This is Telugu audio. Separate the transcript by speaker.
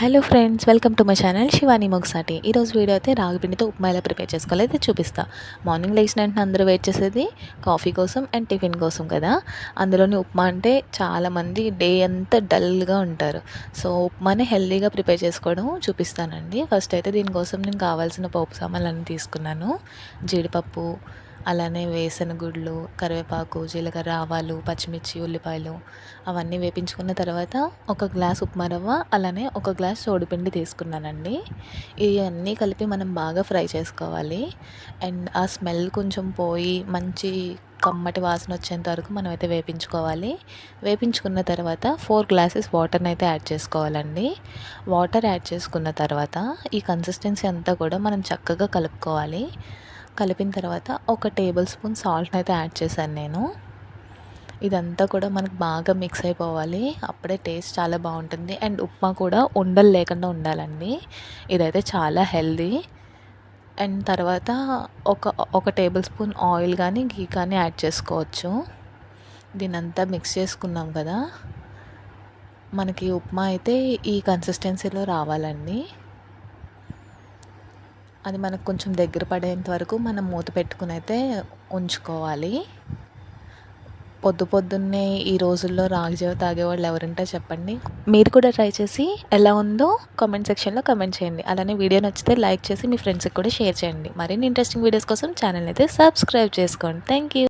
Speaker 1: Hello friends welcome to my channel Shivani Mogasati ఈరోజు వీడియో అయితే రాగి పిండితో ఉప్మా ఎలా ప్రిపేర్ చేసుకోవాలో. అయితే చూపిస్తా. మార్నింగ్ లేచిన వెంటనే అందరూ వెయిట్ చేసేది కాఫీ కోసం అండ్ టిఫిన్ కోసం కదా. అందులోని ఉప్మా అంటే చాలామంది డే అంతా డల్గా ఉంటారు. సో ఉప్మాని హెల్దీగా ప్రిపేర్ చేసుకోవడం చూపిస్తానండి. ఫస్ట్ అయితే దీనికోసం నేను కావాల్సిన పోపు సామాన్లు తీసుకున్నాను. జీడిపప్పు అలానే వేసనగుడ్లు కరివేపాకు జీలకర్ర ఆవాలు పచ్చిమిర్చి ఉల్లిపాయలు అవన్నీ వేపించుకున్న తర్వాత ఒక గ్లాస్ ఉప్మా రవ్వ అలానే ఒక గ్లాస్ సోడిపిండి తీసుకున్నానండి. ఇవన్నీ కలిపి మనం బాగా ఫ్రై చేసుకోవాలి. అండ్ ఆ స్మెల్ కొంచెం పోయి మంచి కమ్మటి వాసన వచ్చేంత వరకు మనం అయితే వేపించుకోవాలి. వేపించుకున్న తర్వాత ఫోర్ గ్లాసెస్ వాటర్ని అయితే యాడ్ చేసుకోవాలండి. వాటర్ యాడ్ చేసుకున్న తర్వాత ఈ కన్సిస్టెన్సీ అంతా కూడా మనం చక్కగా కలుపుకోవాలి. కలిపిన తర్వాత ఒక టేబుల్ స్పూన్ సాల్ట్ని అయితే యాడ్ చేశాను నేను. ఇదంతా కూడా మనకు బాగా మిక్స్ అయిపోవాలి. అప్పుడే టేస్ట్ చాలా బాగుంటుంది. అండ్ ఉప్మా కూడా ఉండలు లేకుండా ఉండాలండి. ఇదైతే చాలా హెల్దీ అండ్ తర్వాత ఒక ఒక టేబుల్ స్పూన్ ఆయిల్ కానీ గీ కానీ యాడ్ చేసుకోవచ్చు. దీనంతా మిక్స్ చేసుకున్నాం కదా. మనకి ఉప్మా అయితే ఈ కన్సిస్టెన్సీలో రావాలండి. అది మనకు కొంచెం దగ్గర పడేంత వరకు మనం మూత పెట్టుకుని అయితే ఉంచుకోవాలి. పొద్దు పొద్దున్నే ఈ రోజుల్లో రాగిజావ తాగేవాళ్ళు ఎవరుంటే చెప్పండి. మీరు కూడా ట్రై చేసి ఎలా ఉందో కామెంట్ సెక్షన్లో కామెంట్ చేయండి. అలానే వీడియో నచ్చితే లైక్ చేసి మీ ఫ్రెండ్స్కి కూడా షేర్ చేయండి. మరిన్ని ఇంట్రెస్టింగ్ వీడియోస్ కోసం ఛానల్ అయితే సబ్స్క్రైబ్ చేసుకోండి. Thank you